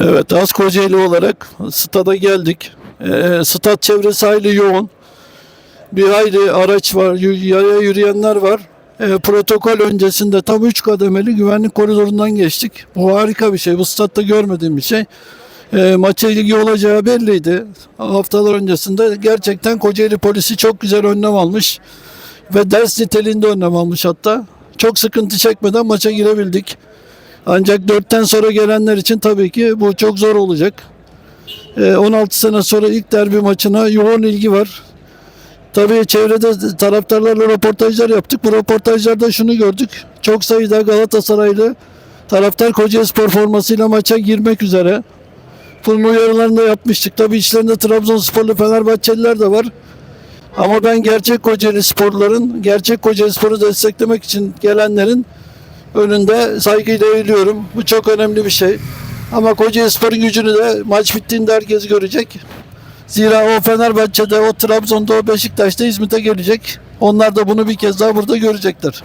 Evet, Az Kocaeli olarak stada geldik. Ee, stat çevresi hayli yoğun. Bir hayli araç var, yaya yürüyenler var. Ee, protokol öncesinde tam 3 kademeli güvenlik koridorundan geçtik. Bu harika bir şey. Bu statta görmediğim bir şey. Ee, maça ilgi olacağı belliydi. Haftalar öncesinde gerçekten Kocaeli polisi çok güzel önlem almış. Ve ders niteliğinde önlem almış hatta. Çok sıkıntı çekmeden maça girebildik. Ancak dörtten sonra gelenler için tabii ki bu çok zor olacak. Ee, 16 sene sonra ilk derbi maçına yoğun ilgi var. Tabii çevrede taraftarlarla röportajlar yaptık. Bu röportajlarda şunu gördük. Çok sayıda Galatasaraylı taraftar Kocaelispor formasıyla maça girmek üzere. Bunun uyarılarını da yapmıştık. Tabii içlerinde Trabzonsporlu Fenerbahçeliler de var. Ama ben gerçek Kocaeli sporların, gerçek Kocaeli sporu desteklemek için gelenlerin önünde saygıyla eğiliyorum. Bu çok önemli bir şey. Ama Kocaeli Spor'un gücünü de maç bittiğinde herkes görecek. Zira o Fenerbahçe'de, o Trabzon'da, o Beşiktaş'ta İzmit'e gelecek. Onlar da bunu bir kez daha burada görecekler.